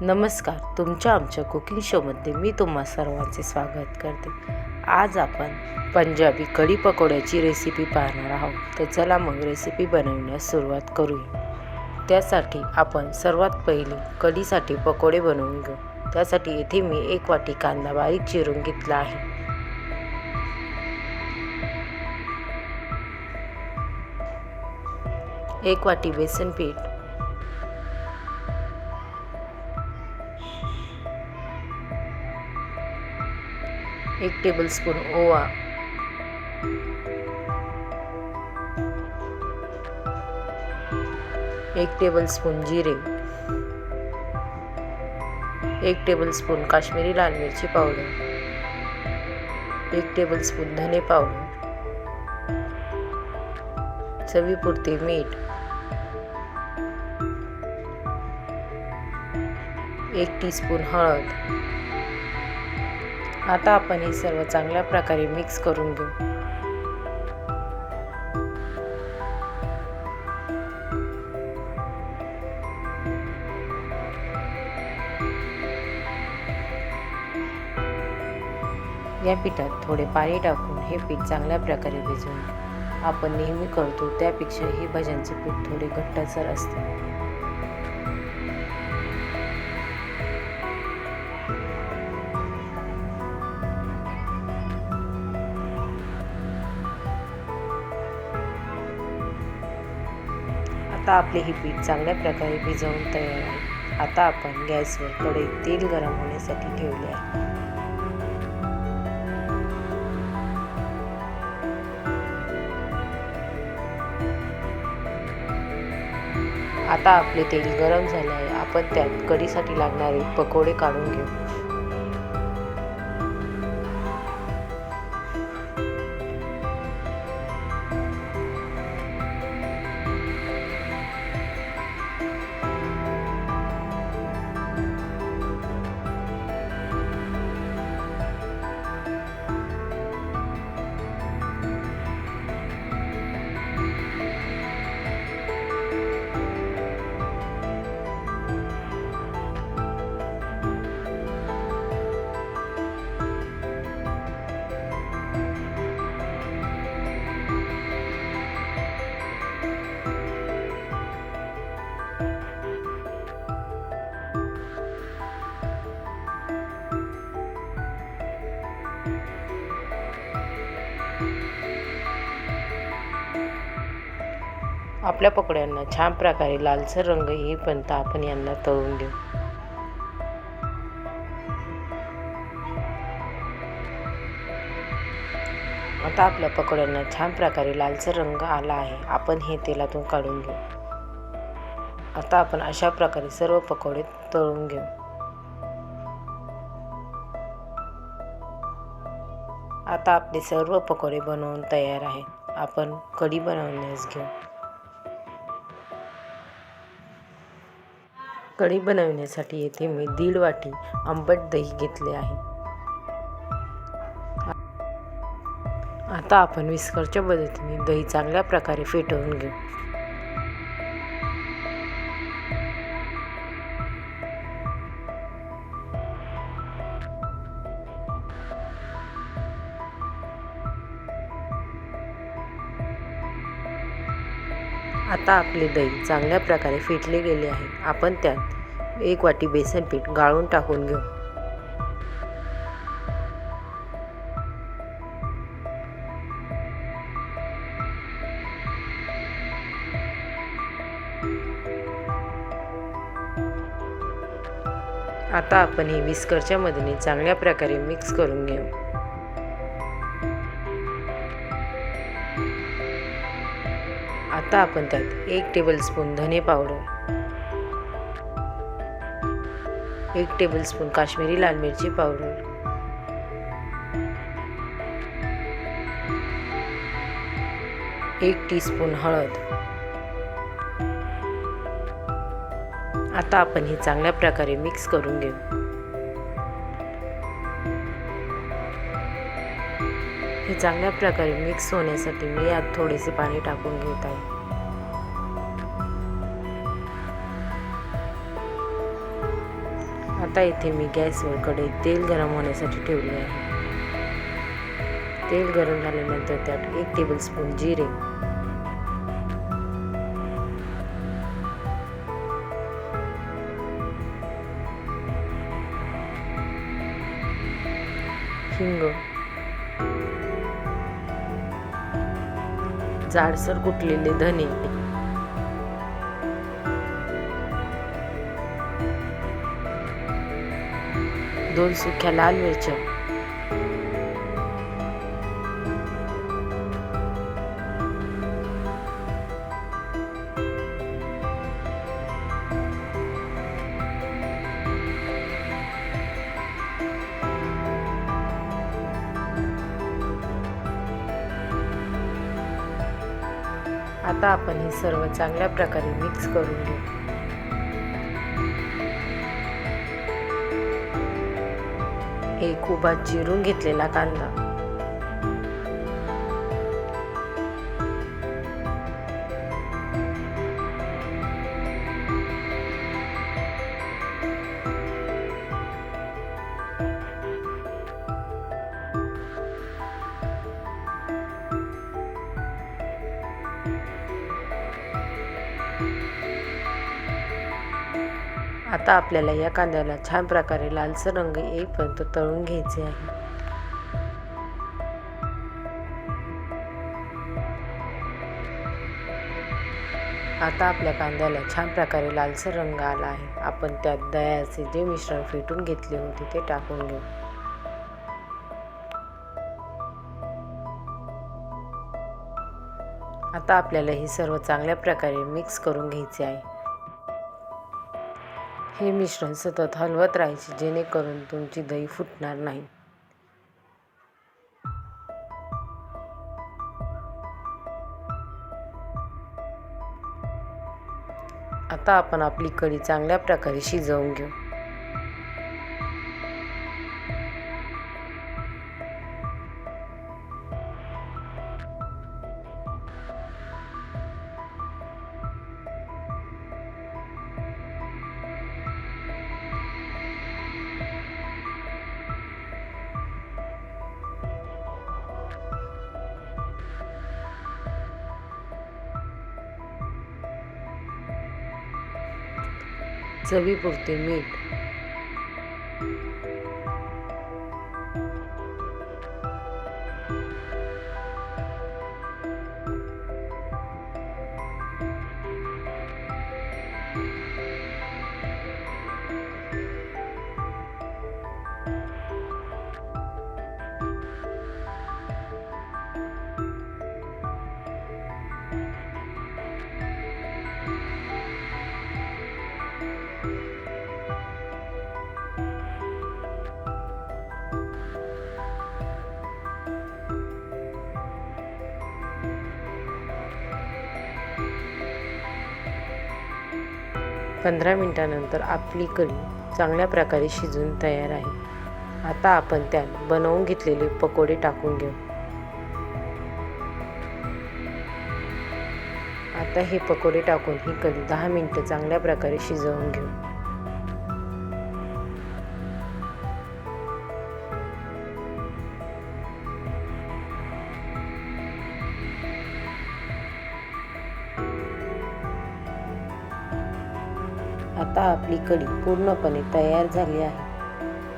नमस्कार तुमच्या आमच्या कुकिंग शोमध्ये मी तुम्हा सर्वांचे स्वागत करते. आज आपण पंजाबी कढी पकोड्याची रेसिपी पाहणार आहोत. तर चला मग रेसिपी बनवण्यास सुरुवात करूया. त्यासाठी आपण सर्वात पहिले कढीसाठी पकोडे बनवून घेऊ. त्यासाठी येथे मी एक वाटी कांदा बारीक चिरून घेतला आहे. एक वाटी बेसन पीठ एक टेबलस्पून ओवा. एक टेबलस्पून जिरे. एक टेबलस्पून काश्मीरी लाल मिरची पावडर एक टेबलस्पून धने पावडर चवीपुरते मीठ. एक टीस्पून हळद. आता आपण हे सर्व चांगल्या प्रकारे मिक्स करून घेऊ. या पिठात थोडे पाणी टाकून हे पीठ चांगल्या प्रकारे भिजवून आपण नेहमी करतो त्यापेक्षा हे भज्यांचे पीठ थोडे घट्टसर असते. आता आपले हे पीठ चांगल्या प्रकारे भिजवून तयार आहे. आता आपण गॅसवर कढईत तेल गरम होण्यासाठी ठेवले आहे. आता आपले तेल गरम झाले आहे. आपण त्यात कढीसाठी लागणारे पकोडे काढून घेऊ. आपल्या पकोड्यांना छान प्रकारे लालसर रंग येईपर्यंत आपण यांना तळून घेऊ आता आपल्या पकोड्यांना छान प्रकारे लालसर रंग आला आहे. आपण हे तेलातून काढून घेऊ. आता आपण अशा प्रकारे सर्व पकोडे तळून घेऊ. आता आपले सर्व पकोडे बनवून तयार आहेत. आपण कढी बनवण्यास घेऊ. कढी बनवण्यासाठी येथे मी दीड वाटी आंबट दही घेतले आहे. आता आपण विस्करच्या मदतीने दही चांगल्या प्रकारे फेटवून घेऊ. आता आपले दही चांगल्या प्रकारे फेटले गेले आहे. आपण त्यात एक वाटी बेसन पीठ गाळून टाकून घेऊ. आता आपण हे विस्करच्या मदतीने चांगल्या प्रकारे मिक्स करून घेऊ. आता आपण त्यात एक टेबलस्पून धने पावडर एक टेबलस्पून काश्मीरी लाल मिरची पावडर एक टीस्पून हळद. आता आपण हे चांगल्या प्रकारे मिक्स करून घेऊ. हे चांगल्या प्रकारे मिक्स होण्यासाठी मी यात थोडेसे पाणी टाकून घेत आहे. आता इथे मी गॅसवर कढईत तेल गरम होण्यासाठी ठेवले आहे. तेल गरम झाल्यानंतर त्यात एक टेबलस्पून जिरे. हिंग. जाडसर कुटलेले धने. दोन सुख्या लाल मिरच्या आता आपण हे सर्व चांगल्या प्रकारे मिक्स करून घेऊ. एक उभा चिरून घेतलेला कांदा. आता आपल्याला या कांद्याला छान प्रकारे लालसर रंग येईपर्यंत तळून घ्यायचे आहे. आता आपल्या कांद्याला छान प्रकारे लालसर रंग आला आहे. आपण त्यात दह्याचे जे मिश्रण फेटून घेतले होते ते टाकून घेऊ. आता आपल्याला हे सर्व चांगल्या प्रकारे मिक्स करून घ्यायचे आहे. हे मिश्रण सतत हलवत राहायचे जेणेकरून तुमची दही फुटणार नाही. आता आपण आपली कढी चांगल्या प्रकारे शिजवून घेऊ. चवीपुरते मीठ. पंधरा मिनटानंतर आपली कढी चांगल्या प्रकारे शिजून तयार आहे. आता आपण त्यात बनवून घेतलेले पकोडे टाकून घेऊ. आता हे पकोडे टाकून ही कढी दहा मिनटं चांगल्या प्रकारे शिजवून घेऊ. आता आपली कढी पूर्णपणे तयार झाली आहे.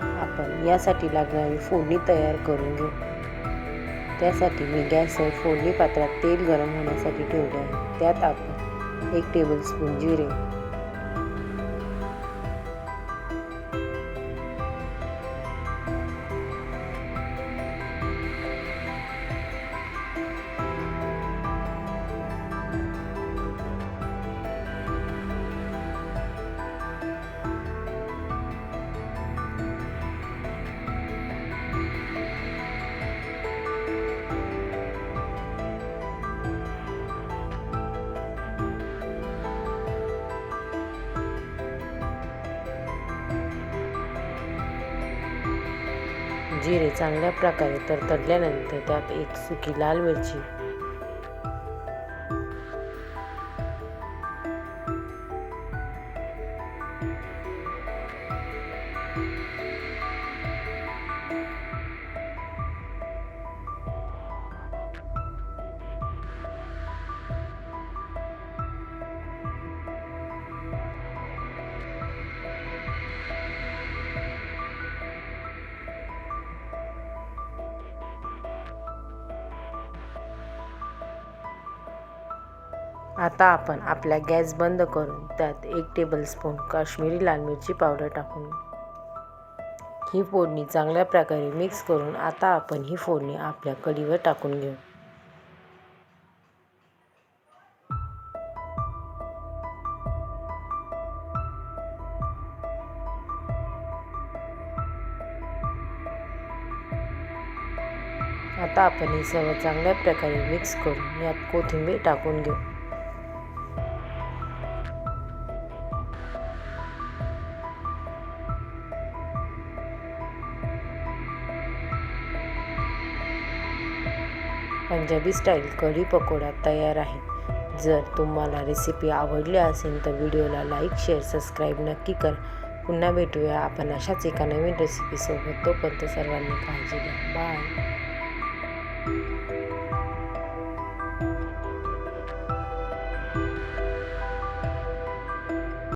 आपण यासाठी लागणारी फोडणी तयार करून घेऊ. त्यासाठी मी गॅसवर फोडणी पात्रात तेल गरम होण्यासाठी ठेवले आहे. त्यात आपण एक टेबलस्पून जिरे जिरे चांगल्या प्रकारे तरतडल्यानंतर त्यात एक सुकी लाल मिरची आता आपण आपला गॅस बंद करून त्यात एक टेबलस्पून काश्मीरी लाल मिरची पावडर टाकून ही फोडणी चांगल्या प्रकारे मिक्स करून आता आपण ही फोडणी आपल्या कढीवर टाकून घेऊ. आता आपण हे सर्व चांगल्या प्रकारे मिक्स करून यात कोथिंबीर टाकून घेऊ. पंजाबी स्टाईल कढी पकोडा तयार आहे. जर तुम्हाला रेसिपी आवडली असेल तर व्हिडिओला लाईक शेअर सबस्क्राईब नक्की करा. पुन्हा भेटूया आपण अशाच एका नवीन रेसिपीसोबत तोपर्यंत सर्वांनी काळजी घ्या. बाय